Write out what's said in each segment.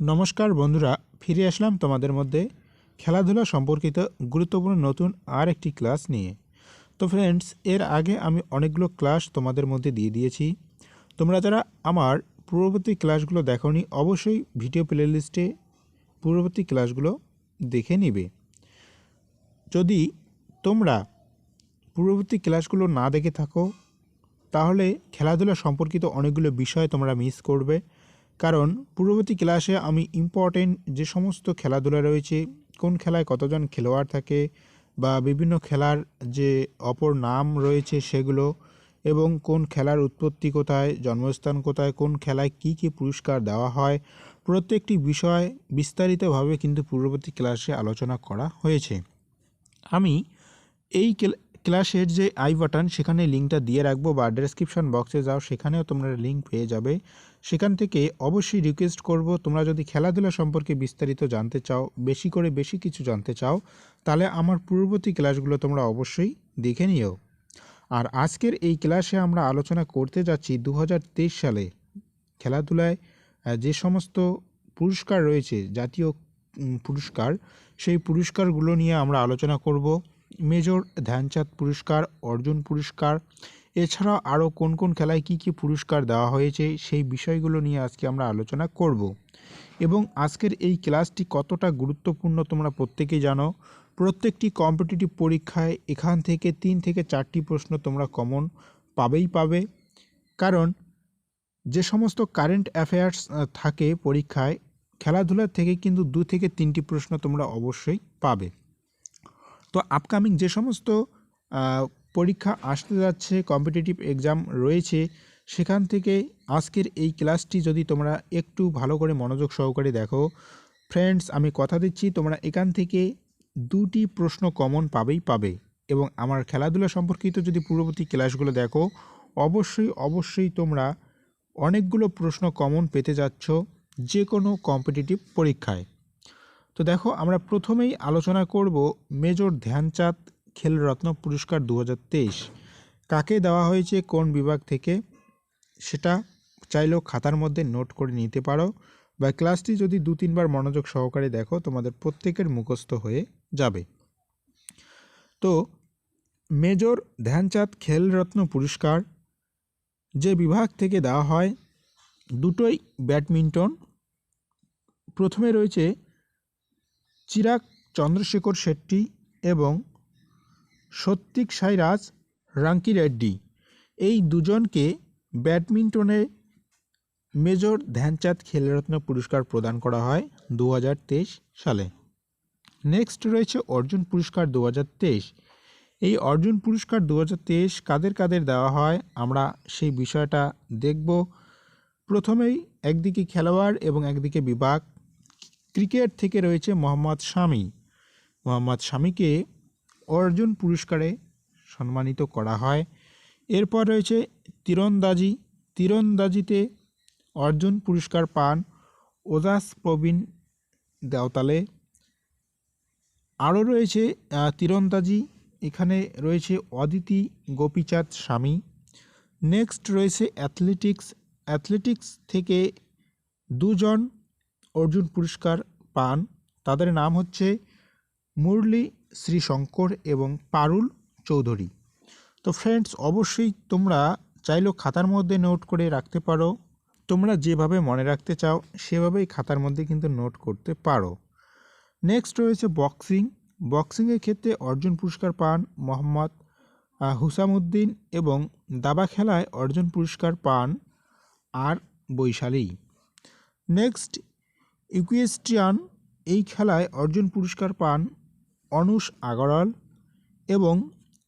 নমস্কার বন্ধুরা, ফিরে আসলাম তোমাদের মধ্যে খেলাধুলা সম্পর্কিত গুরুত্বপূর্ণ নতুন আর একটি ক্লাস নিয়ে। তো ফ্রেন্ডস এর আগে আমি অনেকগুলো ক্লাস তোমাদের মধ্যে দিয়ে দিয়েছি। তোমরা যারা আমার পূর্ববর্তী ক্লাসগুলো দেখোনি, অবশ্যই ভিডিও প্লেলিস্টে পূর্ববর্তী ক্লাসগুলো দেখে নিবে। যদি তোমরা পূর্ববর্তী ক্লাসগুলো না দেখে থাকো, তাহলে খেলাধুলা সম্পর্কিত অনেকগুলো বিষয় তোমরা মিস করবে। কারণ পূর্ববর্তী ক্লাসে আমি ইম্পর্টেন্ট যে সমস্ত খেলাধুলা রয়েছে, কোন খেলায় কতজন খেলোয়াড় থাকে বা বিভিন্ন খেলার যে অপর নাম রয়েছে সেগুলো এবং কোন খেলার উৎপত্তি কোথায়, জন্মস্থান কোথায়, কোন খেলায় কি কি পুরস্কার দেওয়া হয়, প্রত্যেকটি বিষয় বিস্তারিতভাবে কিন্তু পূর্ববর্তী ক্লাসে আলোচনা করা হয়েছে। আমি এই ক্লাসের যে আই বাটন সেখানে লিঙ্কটা দিয়ে রাখব বা ডেসক্রিপশন বক্সে যাও, সেখানেও তোমরা লিঙ্ক পেয়ে যাবে। সেখান থেকে অবশ্যই রিকোয়েস্ট করব, তোমরা যদি খেলাধুলা সম্পর্কে বিস্তারিত জানতে চাও, বেশি করে বেশি কিছু জানতে চাও, তাহলে আমার পূর্ববর্তী ক্লাসগুলো তোমরা অবশ্যই দেখে নিও। আর আজকের এই ক্লাসে আমরা আলোচনা করতে যাচ্ছি দু হাজার তেইশ সালে খেলাধুলায় যে সমস্ত পুরস্কার রয়েছে, জাতীয় পুরস্কার, সেই পুরস্কারগুলো নিয়ে আমরা আলোচনা করব। মেজর ধ্যানচাঁদ পুরস্কার, অর্জুন পুরস্কার এছাড়া আরও কোন কোন খেলায় কি কি পুরস্কার দেওয়া হয়েছে সেই বিষয়গুলো নিয়ে আজকে আমরা আলোচনা করব। এবং আজকের এই ক্লাসটি কতটা গুরুত্বপূর্ণ তোমরা প্রত্যেকেই জানো। প্রত্যেকটি কম্পিটিটিভ পরীক্ষায় এখান থেকে তিন থেকে চারটি প্রশ্ন তোমরা কমন পাবেই পাবে। কারণ যে সমস্ত কারেন্ট অ্যাফেয়ার্স থাকে পরীক্ষায়, খেলাধুলার থেকে কিন্তু দু থেকে তিনটি প্রশ্ন তোমরা অবশ্যই পাবে। তো আপকামিং যে সমস্ত পরীক্ষা আসতে যাচ্ছে কম্পিটিটিভ এক্সাম রয়েছে, সেখান থেকে আজকের এই ক্লাসটি যদি তোমরা একটু ভালো করে মনোযোগ সহকারে দেখো। ফ্রেন্ডস আমি কথা দিচ্ছি, তোমরা এখান থেকে দুটি প্রশ্ন কমন পাবেই পাবে এবং আমার খেলাধুলা সম্পর্কিত যদি পূর্ববর্তী ক্লাসগুলো দেখো, অবশ্যই অবশ্যই তোমরা অনেকগুলো প্রশ্ন কমন পেতে যাচ্ছ যে কোনো কম্পিটিটিভ পরীক্ষায়। তো দেখো, আমরা প্রথমেই আলোচনা করব মেজর ধ্যানচাঁদ খেলরত্ন পুরস্কার দু হাজার তেইশ। কাকে দেওয়া হয়েছে, কোন বিভাগ থেকে, সেটা চাইলেও খাতার মধ্যে নোট করে নিতে পারো। বা ক্লাসটি যদি দু তিনবার মনোযোগ সহকারে দেখো, তোমাদের প্রত্যেকের মুখস্থ হয়ে যাবে। তো, মেজর ধ্যানচাঁদ খেলরত্ন পুরস্কার যে বিভাগ থেকে দেওয়া হয়, দুটোই ব্যাডমিন্টন। প্রথমে রয়েছে চিরাগ চন্দ্রশেখর শেট্টি এবং সত্বিক সাইরাজ, রাঙ্কি রেড্ডি এই দুজনকে ব্যাডমিন্টনে মেজর ধ্যানচাঁদ খেলরত্ন পুরস্কার প্রদান করা হয় দু হাজার তেইশ সালে। নেক্সট রয়েছে অর্জুন পুরস্কার দু হাজার তেইশ। এই অর্জুন পুরস্কার দু হাজার তেইশ কাদের কাদের দেওয়া হয় আমরা সেই বিষয়টা দেখব। প্রথমেই একদিকে খেলোয়াড় এবং একদিকে বিভাগ। ক্রিকেট থেকে রয়েছে মোহাম্মদ শামি। মোহাম্মদ শামিকে অর্জুন পুরস্কারে সম্মানিত করা হয়। এরপর রয়েছে তীরন্দাজি। তীরন্দাজিতে অর্জুন পুরস্কার পান ওজাস প্রবীণ দেওতালে। আরও রয়েছে তীরন্দাজি। এখানে রয়েছে অদিতি গোপীচাঁদ স্বামী। নেক্সট রয়েছে অ্যাথলেটিক্স। অ্যাথলেটিক্স থেকে দুজন অর্জুন পুরস্কার পান। তাদের নাম হচ্ছে মুরলী শ্রীশঙ্কর এবং পারুল চৌধুরী। তো ফ্রেন্ডস অবশ্যই তোমরা চাইলেও খাতার মধ্যে নোট করে রাখতে পারো। তোমরা যেভাবে মনে রাখতে চাও, সেভাবেই খাতার মধ্যে কিন্তু নোট করতে পারো। নেক্সট রয়েছে বক্সিং বক্সিংয়ের ক্ষেত্রে অর্জুন পুরস্কার পান মোহাম্মদ হুসামুদ্দিন এবং দাবা খেলায় অর্জুন পুরস্কার পান আর বৈশালী। নেক্সট ইকুয়েস্ট্রিয়ান এই খেলায় অর্জুন পুরস্কার পান অনুষ আগরওয়াল এবং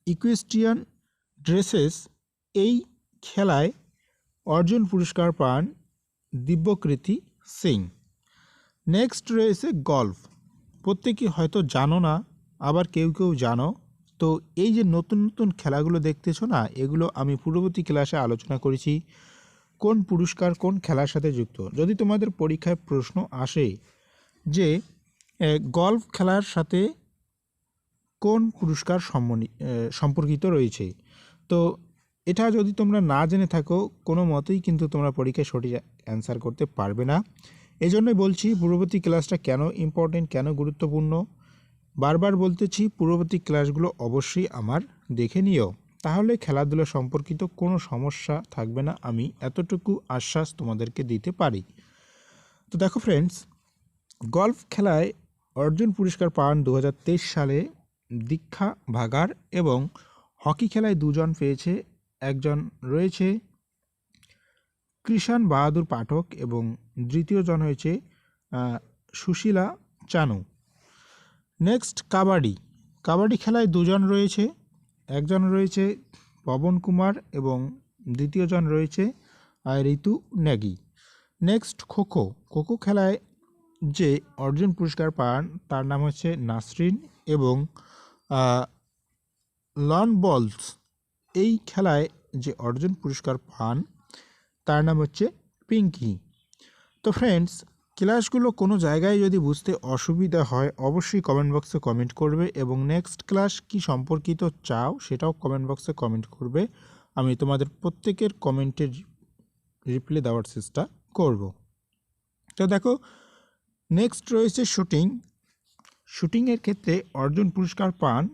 ইকুয়েস্ট্রিয়ান ড্রেসেস এই খেলায় অর্জুন পুরস্কার পান দিব্যকৃতি সিং। নেক্সট রয়েছে গল্ফ প্রত্যেকে হয়তো জানো না, আবার কেউ কেউ জানো। তো এই যে নতুন নতুন খেলাগুলো দেখতেছো না, এগুলো আমি পূর্ববর্তী ক্লাসে আলোচনা করেছি, কোন পুরস্কার কোন খেলার সাথে যুক্ত। যদি তোমাদের পরীক্ষায় প্রশ্ন আসে যে গল্ফ খেলার সাথে কোন পুরস্কার সম্পর্কিত রয়েছে। তো এটা যদি তোমরা না জেনে থাকো, কোনো মতেই কিন্তু তোমরা পরীক্ষায় সঠিক অ্যান্সার করতে পারবে না। এই জন্যই বলছি, পূর্ববর্তী ক্লাসটা কেন ইম্পর্টেন্ট কেন গুরুত্বপূর্ণ? বারবার বলতেছি, পূর্ববর্তী ক্লাসগুলো অবশ্যই আমার দেখে নিও। তাহলে খেলাধুলা সম্পর্কিত কোনো সমস্যা থাকবে না, আমি এতটুকু আশ্বাস তোমাদেরকে দিতে পারি। তো দেখো ফ্রেন্ডস গল্ফ খেলায় অর্জুন পুরস্কার পান দু হাজার তেইশ সালে। দীক্ষা ভাগার এবং হকি খেলায় দুজন পেয়েছে, একজন রয়েছে কৃষাণ বাহাদুর পাঠক এবং দ্বিতীয়জন হয়েছে সুশীলা চানু। নেক্সট কাবাডি। কাবাডি খেলায় দুজন রয়েছে, একজন রয়েছে পবন কুমার এবং দ্বিতীয়জন রয়েছে ঋতু ন্যাগি। নেক্সট খোখো। খোখো খেলায় যে অর্জুন পুরস্কার পান, তার নাম হচ্ছে নাসরিন এবং লন বলস এই খেলায় যে অর্জুন পুরস্কার পান, তার নাম হচ্ছে পিঙ্কি। তো ফ্রেন্ডস ক্লাসগুলো কোনো জায়গায় যদি বুঝতে অসুবিধা হয়, অবশ্যই কমেন্ট বক্সে কমেন্ট করবে এবং নেক্সট ক্লাস কি সম্পর্কিত চাও, সেটাও কমেন্ট বক্সে কমেন্ট করবে। আমি তোমাদের প্রত্যেকের কমেন্টের রিপ্লাই দেওয়ার চেষ্টা করব। তো দেখো নেক্সট রয়েছে শুটিং শুটিংয়ের ক্ষেত্রে অর্জুন পুরস্কার পান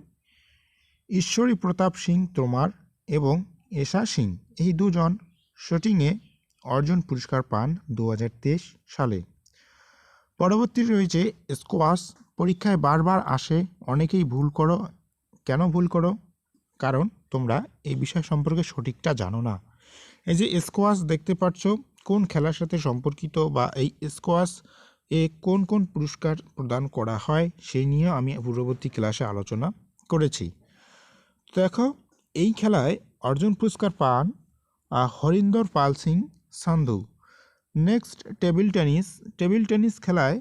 ঈশ্বরী প্রতাপ সিং তোমার এবং এশা সিং। এই দুজন শুটিংয়ে অর্জুন পুরস্কার পান দু হাজার তেইশ সালে। পরবর্তী রয়েছে স্কোয়াশ। পরীক্ষায় বারবার আসে, অনেকেই ভুল করো। কেন ভুল করো? কারণ তোমরা এই বিষয় সম্পর্কে সঠিকটা জানো না। এই যে স্কোয়াশ দেখতে পাচ্ছ, কোন খেলার সাথে সম্পর্কিত বা এই স্কোয়াশ এ কোন কোন পুরস্কার প্রদান করা হয় সেই নিয়ে আমি পূর্ববর্তী ক্লাসে আলোচনা করেছি। দেখো, এই খেলায় অর্জুন পুরস্কার পান Harinder Pal Singh Sandhu. Next, table tennis. Table tennis খেলায়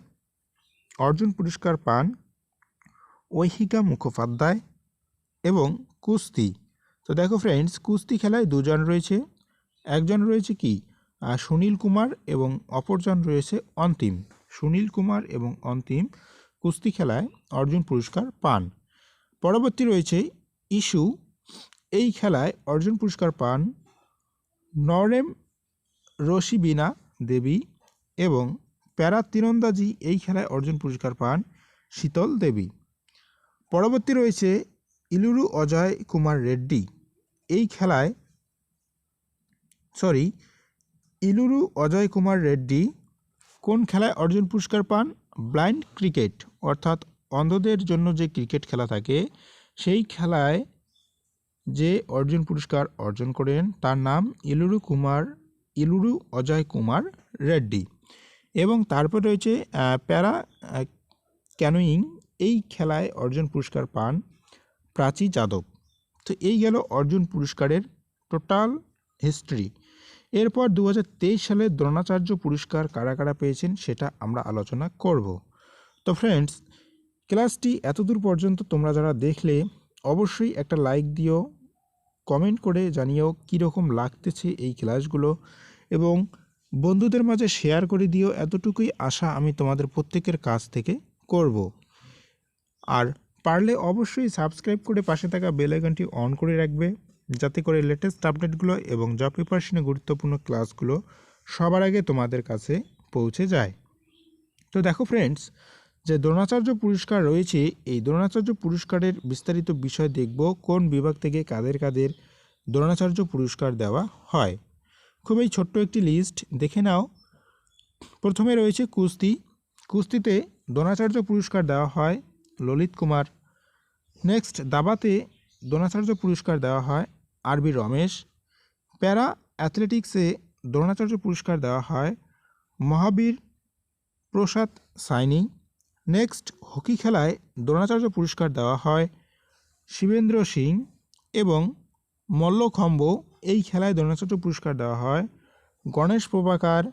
অর্জুন পুরস্কার পান ঐহিকা মুখোপাধ্যায় এবং কুস্তি। তো দেখো ফ্রেন্ডস কুস্তি খেলায় দুজন রয়েছে। একজন রয়েছে কি? সুনীল কুমার এবং অপরজন রয়েছে অন্তিম। সুনীল কুমার এবং অন্তিম কুস্তি খেলায় অর্জুন পুরস্কার পান। পরবর্তী রয়েছে ইস্যু এই খেলায় অর্জুন পুরস্কার পান নরেম রশিবিনা দেবী এবং প্যারা তীরন্দাজি এই খেলায় অর্জুন পুরস্কার পান শীতল দেবী। পরবর্তী রয়েছে ইলুরু অজয় কুমার রেড্ডি। এই খেলায়, সরি, ইলুরু অজয় কুমার রেড্ডি কোন খেলায় অর্জুন পুরস্কার পান? ব্লাইন্ড ক্রিকেট, অর্থাৎ অন্ধদের জন্য যে ক্রিকেট খেলা থাকে, সেই খেলায় যে অর্জুন পুরস্কার অর্জন করেন, তার নাম ইলুরু কুমার, ইলুরু অজয় কুমার রেড্ডি। এবং তারপর রয়েছে প্যারা ক্যানোয়িং, এই খেলায় অর্জুন পুরস্কার পান প্রাচী যাদব। তো এই গেল অর্জুন পুরস্কারের টোটাল হিস্ট্রি। এরপর দু হাজার তেইশ সালে দ্রোণাচার্য পুরস্কার কারা কারা পেয়েছেন সেটা আমরা আলোচনা করব। তো ফ্রেন্ডস ক্লাসটি এতদূর পর্যন্ত তোমরা যারা দেখলে, অবশ্যই একটা লাইক দিও কমেন্ট করে জানিও কীরকম লাগতেছে এই ক্লাসগুলো এবং বন্ধুদের মাঝে শেয়ার করে দিও, এতটুকুই আশা আমি তোমাদের প্রত্যেকের কাছ থেকে করব। আর পারলে অবশ্যই সাবস্ক্রাইব করে পাশে থাকা বেল আইকনটি অন করে রাখবে। যাতে করে লেটেস্ট আপডেটগুলো এবং জব প্রিপারেশনে গুরুত্বপূর্ণ ক্লাসগুলো সবার আগে তোমাদের কাছে পৌঁছে যায়। তো দেখো ফ্রেন্ডস যে দ্রোণাচার্য পুরস্কার রয়েছে, এই দ্রোণাচার্য পুরস্কারের বিস্তারিত বিষয় দেখব কোন বিভাগ থেকে কাদের কাদের দ্রোণাচার্য পুরস্কার দেওয়া হয়। খুবই ছোট্ট একটি লিস্ট দেখে নাও। প্রথমে রয়েছে কুস্তি। কুস্তিতে দ্রোণাচার্য পুরস্কার দেওয়া হয় ললিত কুমার। নেক্সট দাবাতে দ্রোণাচার্য পুরস্কার দেওয়া হয় আরবি রমেশ। প্যারা অ্যাথলেটিক্সে দ্রোণাচার্য পুরস্কার দেওয়া হয় মহাবীর প্রসাদ সাইনি। নেক্সট, হকি খেলায় দ্রোণাচার্য পুরস্কার দেওয়া হয় শিবেন্দ্র সিং এবং মল্লখম্ব এই খেলায় দ্রোণাচার্য পুরস্কার দেওয়া হয় গণেশ প্রভাকার,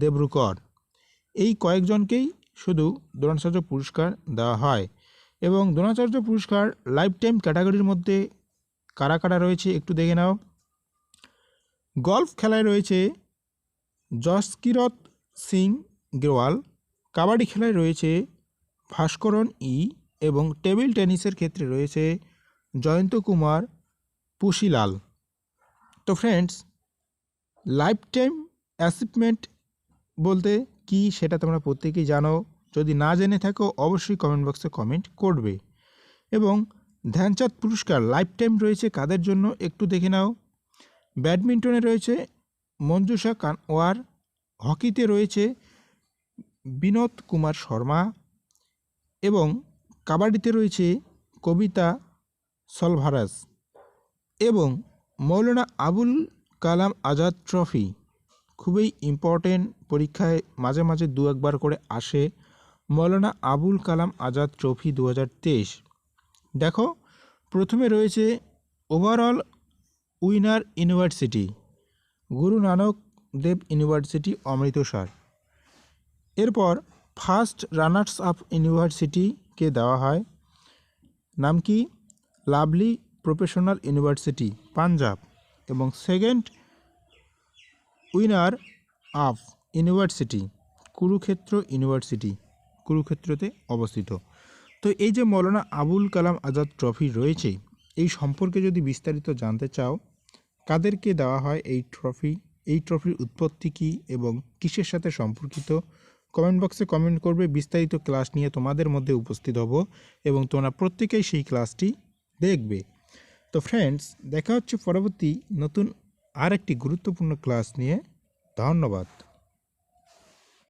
দেব্রুকর। এই কয়েকজনকেই শুধু দ্রোণাচার্য পুরস্কার দেওয়া হয় এবং দ্রোণাচার্য পুরস্কার লাইফ টাইম ক্যাটাগরির মধ্যে কারা কারা রয়েছে একটু দেখে নাও। গলফ খেলায় রয়েছে জসকিরত সিং গ্রেওয়াল, কাবাডি খেলায় রয়েছে ভাস্করন ই এবং টেবিল টেনিসের ক্ষেত্রে রয়েছে জয়ন্ত কুমার পুশিলাল। তো ফ্রেন্ডস লাইফ টাইম অ্যাচিভমেন্ট বলতে কি সেটা তোমরা প্রত্যেকেই জানো। যদি না জেনে থাকো, অবশ্যই কমেন্ট বক্সে কমেন্ট করবে। এবং ধ্যানচাঁদ পুরস্কার লাইফ টাইম রয়েছে কাদের জন্য একটু দেখে নাও। ব্যাডমিন্টনে রয়েছে মঞ্জুষা কানওয়ার, হকিতে রয়েছে বিনোদ কুমার শর্মা এবং কাবাডিতে রয়েছে কবিতা সলভারাস এবং মৌলানা আবুল কালাম আজাদ ট্রফি। খুবই ইম্পর্টেন্ট পরীক্ষায় মাঝে মাঝে দু একবার করে আসে মৌলানা আবুল কালাম আজাদ ট্রফি দু হাজার তেইশ। দেখো, প্রথমে রয়েছে overall winner university Guru Nanak Dev university Amritsar. এরপর ফার্স্ট রানার্স আপ ইউনিভার্সিটিকে দেওয়া হয়, নাম কি? Lovely professional university Punjab. এবং second winner up university Kurukshetra university কুরুক্ষেত্রতে অবস্থিত। তো এই যে মৌলানা আবুল কালাম আজাদ ট্রফি রয়েছে, এই সম্পর্কে যদি বিস্তারিত জানতে চাও, কাদেরকে দেওয়া হয় এই ট্রফি, এই ট্রফির উৎপত্তি কী এবং কিসের সাথে সম্পর্কিত? কমেন্ট বক্সে কমেন্ট করবে, বিস্তারিত ক্লাস নিয়ে তোমাদের মধ্যে উপস্থিত হব এবং তোমরা প্রত্যেকেই সেই ক্লাসটি দেখবে। তো ফ্রেন্ডস দেখা হচ্ছে পরবর্তী নতুন আর একটি গুরুত্বপূর্ণ ক্লাস নিয়ে। ধন্যবাদ।